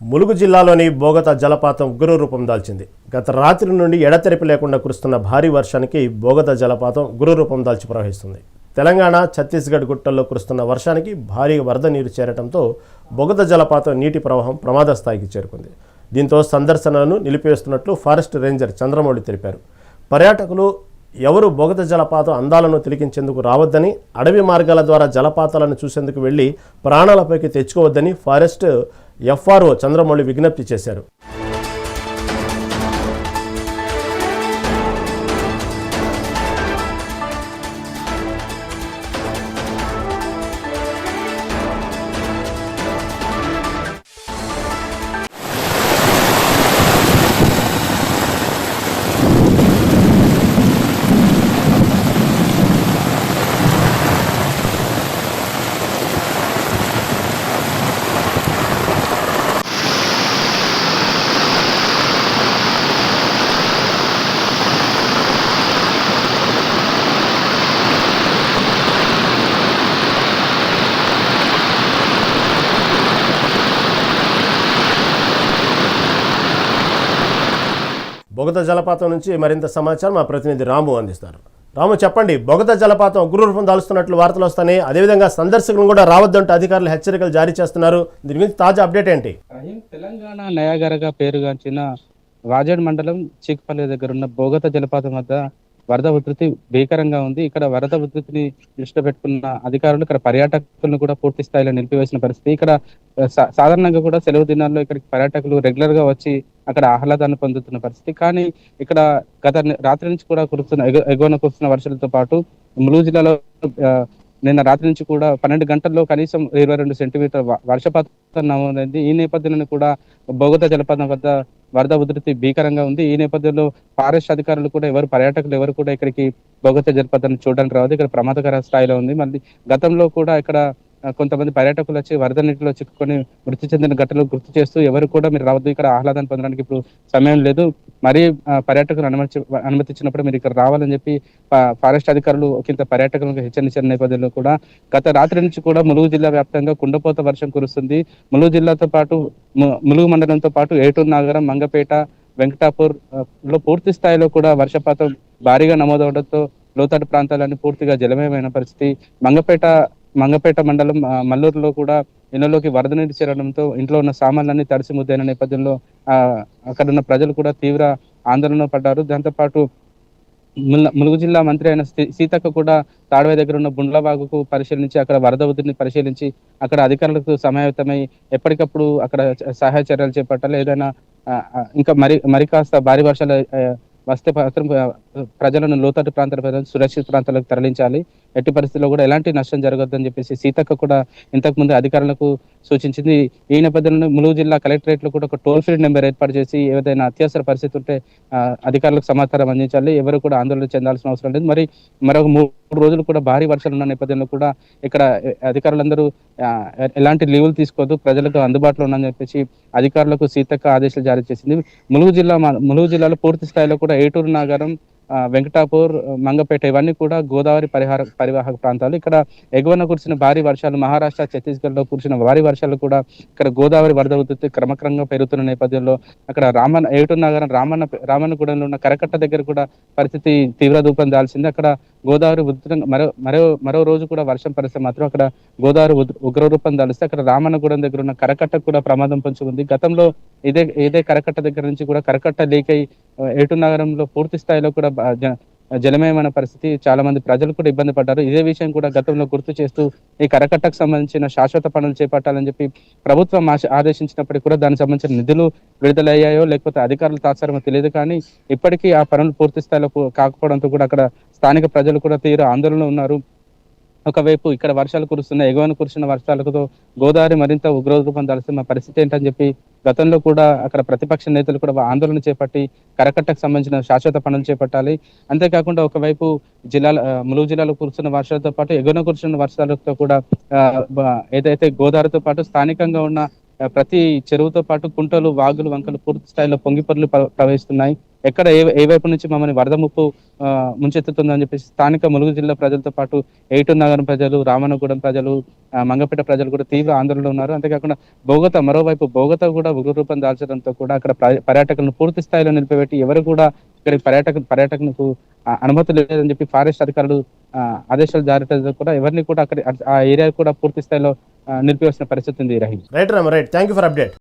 ములుగు జిల్లాలోని బోగత జలపాతం ఉగ్ర రూపం దాల్చింది. గత రాత్రి నుండి ఎడతెరిపి లేకుండా కురుస్తున్న భారీ వర్షానికి బోగత జలపాతం ఉగ్ర రూపం దాల్చి ప్రవహిస్తుంది. తెలంగాణ ఛత్తీస్గఢ్ గుట్టల్లో కురుస్తున్న వర్షానికి భారీ వరద నీరు చేరటంతో బొగత జలపాతం నీటి ప్రవాహం ప్రమాద స్థాయికి చేరుకుంది. దీంతో సందర్శనలను నిలిపివేస్తున్నట్లు ఫారెస్ట్ రేంజర్ చంద్రమౌళి తెలిపారు. పర్యాటకులు ఎవరు బొగత జలపాతం అందాలను తిలికించేందుకు రావద్దని అడవి మార్గాల ద్వారా జలపాతాలను చూసేందుకు వెళ్ళి ప్రాణాలపైకి తెచ్చుకోవద్దని ఫారెస్ట్ ఎఫ్ఆర్ఓ చంద్రమౌళి విజ్ఞప్తి చేశారు. బొగత జలపాతం నుంచి మరింత సమాచారం మా ప్రతినిధి రాము అందిస్తారు. రాము చెప్పండి బొగత జలపాతం ఉగ్రరూపం దాల్స్తున్నట్లు వార్తలు వస్తున్నాయి. అదేవిధంగా సందర్శకులను కూడా రావద్దంటూ అధికారులు హెచ్చరికలు జారీ చేస్తున్నారు. దీని గురించి తాజా అప్డేట్ ఏంటి? తెలంగాణ నయాగరగా పేరుగాంచిన రాజడ్ మండలం చీకపల్లి దగ్గర ఉన్న బోగత జలపాతం వద్ద వరద ఉధృతి భీకరంగా ఉంది. ఇక్కడ వరద ఉధృతిని దృష్టిలో పెట్టుకున్న అధికారులు ఇక్కడ పర్యాటకులను కూడా పూర్తి స్థాయిలో నిలిపివేసిన పరిస్థితి. ఇక్కడ సా- సాధారణంగా కూడా సెలవు దినాల్లో ఇక్కడికి పర్యాటకులు రెగ్యులర్గా వచ్చి అక్కడ ఆహ్లాదాన్ని పొందుతున్న పరిస్థితి. కానీ ఇక్కడ గత రాత్రి నుంచి కూడా కురుస్తున్న ఎగువన కురుస్తున్న వర్షాలతో పాటు ములుగు జిల్లాలో నిన్న రాత్రి నుంచి కూడా పన్నెండు గంటల్లో కనీసం ఇరవై రెండు సెంటీమీటర్ వర్షపాతం నమోదైంది. ఈ నేపథ్యంలో కూడా బొగత జలపాతం వద్ద వరద ఉధృతి భీకరంగా ఉంది. ఈ నేపథ్యంలో ఫారెస్ట్ అధికారులు కూడా ఎవరు పర్యాటకులు ఎవరు కూడా ఇక్కడికి బొగత జలపాతాన్ని చూడడానికి రావద్దు. ఇక్కడ ప్రమాదకర స్థాయిలో ఉంది. మళ్ళీ గతంలో కూడా ఇక్కడ కొంతమంది పర్యాటకులు వచ్చి వరద నీటిలో చిక్కుకొని మృతి చెందిన ఘటనలు గుర్తు చేస్తూ ఎవరు కూడా మీరు రావద్దు ఇక్కడ ఆహ్లాదాన్ని పొందడానికి ఇప్పుడు సమయం లేదు. మరీ పర్యాటకులు అనుమతి అనుమతించినప్పుడు మీరు ఇక్కడ రావాలని చెప్పి ఫారెస్ట్ అధికారులు ఒకంత పర్యాటకులకు హెచ్చరించిన నేపథ్యంలో కూడా గత రాత్రి నుంచి కూడా ములుగు జిల్లా వ్యాప్తంగా కుండపోత వర్షం కురుస్తుంది. ములుగు జిల్లాతో పాటు ము- ములుగు మండలంతో పాటు ఏటూరు నగరం మంగపేట వెంకటాపూర్లో పూర్తి స్థాయిలో కూడా వర్షపాతం భారీగా నమోదవడంతో లోతట్టు ప్రాంతాలన్నీ పూర్తిగా జలమయమైన పరిస్థితి. మంగపేట మంగపేట మండలం మల్లూరులో కూడా ఇళ్ళలోకి వరద నీరు చేరడంతో ఇంట్లో ఉన్న సామాన్లన్నీ తడిసి ముద్దైన నేపథ్యంలో ఆ అక్కడ ఉన్న ప్రజలు కూడా తీవ్ర ఆందోళన పడ్డారు. దాంతోపాటు ములుగు జిల్లా మంత్రి అయిన సీతక్క కూడా తాడవై దగ్గర ఉన్న బుండ్లవాగుకు పరిశీలించి అక్కడ వరద ఉధృతిని పరిశీలించి అక్కడ అధికారులకు సమాయత్తమై ఎప్పటికప్పుడు అక్కడ సహాయ చర్యలు చేపట్టాలి. ఏదైనా ఇంకా మరి మరి కాస్త భారీ వర్షాలు వస్తే మాత్రం ప్రజలను లోతట్టు ప్రాంతాల ప్రజలను సురక్షిత ప్రాంతాలకు తరలించాలి. ఎట్టి పరిస్థితుల్లో కూడా ఎలాంటి నష్టం జరగొద్దని చెప్పేసి సీతక్క కూడా ఇంతకు ముందు అధికారులకు సూచించింది. ఈ నేపథ్యంలో ములుగు జిల్లా కలెక్టరేట్లో కూడా ఒక టోల్ ఫ్రీ నెంబర్ ఏర్పాటు చేసి ఏదైనా అత్యవసర పరిస్థితి ఉంటే అధికారులకు సమాచారం అందించాలి. ఎవరు కూడా ఆందోళన చెందాల్సిన అవసరం లేదు. మరి మరొక మూడు రోజులు కూడా భారీ వర్షాలు ఉన్న నేపథ్యంలో కూడా ఇక్కడ అధికారులందరూ ఎలాంటి లీవులు తీసుకోవద్దు. ప్రజలకు అందుబాటులో ఉన్నాయని చెప్పేసి అధికారులకు సీతక్క ఆదేశాలు జారీ చేసింది. ములుగు జిల్లా ములుగు జిల్లాలో పూర్తి స్థాయిలో కూడా ఏటూరు నగరం వెంకటాపూర్ మంగపేట ఇవన్నీ కూడా గోదావరి పరిహార పరివాహక ప్రాంతాలు. ఇక్కడ ఎగువన కురిసిన భారీ వర్షాలు మహారాష్ట్ర ఛత్తీస్గఢ్లో కురిసిన భారీ వర్షాలు కూడా ఇక్కడ గోదావరి వరద ఉధృతి క్రమక్రమంగా పెరుగుతున్న నేపథ్యంలో అక్కడ రామన్న ఏటూరు నగరం రామన్న రామన్నగూడెంలో ఉన్న కరకట్ట దగ్గర కూడా పరిస్థితి తీవ్ర రూపం దాల్సింది అక్కడ గోదావరి ఉధృతంగా మరో మరో మరో రోజు కూడా వర్షం పరిస్థితి మాత్రం అక్కడ గోదావరి ఉద్- ఉగ్ర రూపం దాలిస్తే అక్కడ రామన్నగూడెం దగ్గర ఉన్న కరకట్టకు కూడా ప్రమాదం పంచుకుంది గతంలో ఇదే ఇదే కరకట్ట దగ్గర నుంచి కూడా కరకట్ట లీక్ అయి ఆ, ఏటూరు నగరంలో పూర్తి స్థాయిలో కూడా జలమయమైన పరిస్థితి చాలా మంది ప్రజలు కూడా ఇబ్బంది పడ్డారు. ఇదే విషయం కూడా గతంలో గుర్తు చేస్తూ ఈ కరకట్టకు సంబంధించిన శాశ్వత పనులు చేపట్టాలని చెప్పి ప్రభుత్వం ఆదేశించినప్పటికీ కూడా దానికి సంబంధించిన నిధులు విడుదలయ్యాయో లేకపోతే అధికారులు తాత్సారమో తెలియదు. కానీ ఇప్పటికీ ఆ పనులు పూర్తి స్థాయిలో కాకపోవడంతో కూడా అక్కడ స్థానిక ప్రజలు కూడా తీవ్ర ఆందోళనలో ఉన్నారు. ఒకవైపు ఇక్కడ వర్షాలు కురుస్తున్నాయి ఎగువన కురుస్తున్న వర్షాలతో గోదావరి మరింత ఉగ్రరూపం దాల్సిన పరిస్థితి ఏంటని చెప్పి గతంలో కూడా అక్కడ ప్రతిపక్ష నేతలు కూడా ఆందోళన చేపట్టి కరకట్టకు సంబంధించిన శాశ్వత పనులు చేపట్టాలి. అంతేకాకుండా ఒకవైపు జిల్లాల ములుగు జిల్లాలో కురుస్తున్న వర్షాలతో పాటు ఎగువన కురుస్తున్న వర్షాలతో కూడా ఏదైతే గోదావరితో పాటు స్థానికంగా ఉన్న ప్రతి చెరువుతో పాటు కుంటలు వాగులు వంకలు పూర్తి స్థాయిలో పొంగిపొర్లు ప్రవహిస్తున్నాయి. ఎక్కడ ఏ ఏ వైపు నుంచి మమ్మల్ని వరద ముప్పు ముంచెత్తుతుందని చెప్పేసి స్థానిక ములుగు జిల్లా ప్రజలతో పాటు ఏటూరు నగరం ప్రజలు రామనగూడెం ప్రజలు మంగపేట ప్రజలు కూడా తీవ్ర ఆందోళనలో ఉన్నారు. అంతేకాకుండా బోగత మరోవైపు బోగత కూడా ఉగ్ర రూపం దాల్చడంతో కూడా అక్కడ పర్యాటకులను పూర్తి స్థాయిలో నిలిపిపెట్టి ఎవరు కూడా ఇక్కడ పర్యాటక పర్యాటకులకు అనుమతి లేదని చెప్పి ఫారెస్ట్ అధికారులు ఆదేశాలు జారీ కూడా ఎవరిని కూడా అక్కడ ఆ ఏరియా కూడా పూర్తి స్థాయిలో నిలిపివేసిన పరిస్థితి ఉంది Rahim. Right Ram right. Thank you for update